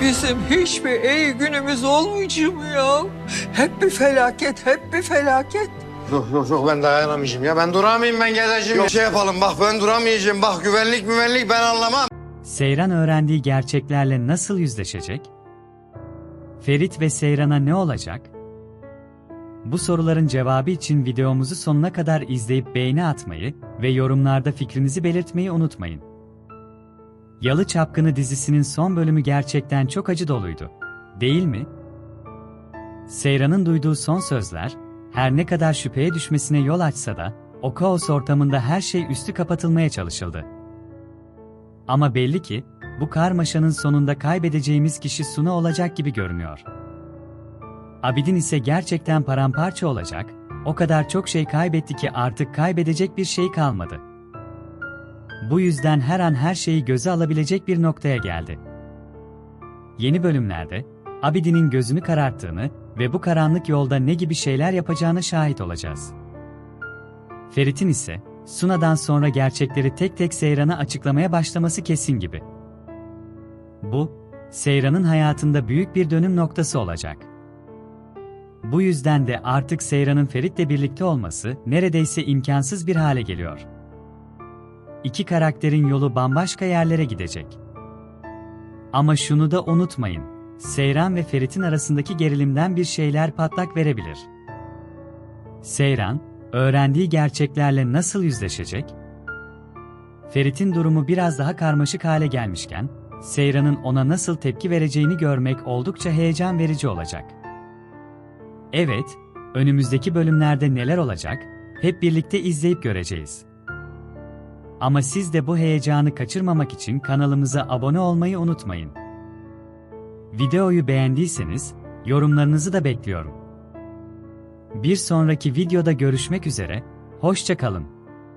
Bizim hiçbir iyi günümüz olmayacak mı ya? Hep bir felaket, hep bir felaket. Yok yok yok ben dayanamayacağım ya. Ben duramayayım ben geleceğim. Yok şey yapalım bak ben duramayacağım. Bak güvenlik güvenlik ben anlamam. Seyran öğrendiği gerçeklerle nasıl yüzleşecek? Ferit ve Seyran'a ne olacak? Bu soruların cevabı için videomuzu sonuna kadar izleyip beğeni atmayı ve yorumlarda fikrinizi belirtmeyi unutmayın. Yalı Çapkını dizisinin son bölümü gerçekten çok acı doluydu. Değil mi? Seyran'ın duyduğu son sözler, her ne kadar şüpheye düşmesine yol açsa da, o kaos ortamında her şey üstü kapatılmaya çalışıldı. Ama belli ki, bu karmaşanın sonunda kaybedeceğimiz kişi Suna olacak gibi görünüyor. Abidin ise gerçekten paramparça olacak, o kadar çok şey kaybetti ki artık kaybedecek bir şey kalmadı. Bu yüzden her an her şeyi göze alabilecek bir noktaya geldi. Yeni bölümlerde, Abidin'in gözünü kararttığını ve bu karanlık yolda ne gibi şeyler yapacağına şahit olacağız. Ferit'in ise, Suna'dan sonra gerçekleri tek tek Seyran'a açıklamaya başlaması kesin gibi. Bu, Seyran'ın hayatında büyük bir dönüm noktası olacak. Bu yüzden de artık Seyran'ın Ferit'le birlikte olması neredeyse imkansız bir hale geliyor. İki karakterin yolu bambaşka yerlere gidecek. Ama şunu da unutmayın, Seyran ve Ferit'in arasındaki gerilimden bir şeyler patlak verebilir. Seyran, öğrendiği gerçeklerle nasıl yüzleşecek? Ferit'in durumu biraz daha karmaşık hale gelmişken, Seyran'ın ona nasıl tepki vereceğini görmek oldukça heyecan verici olacak. Evet, önümüzdeki bölümlerde neler olacak, hep birlikte izleyip göreceğiz. Ama siz de bu heyecanı kaçırmamak için kanalımıza abone olmayı unutmayın. Videoyu beğendiyseniz, yorumlarınızı da bekliyorum. Bir sonraki videoda görüşmek üzere, hoşça kalın.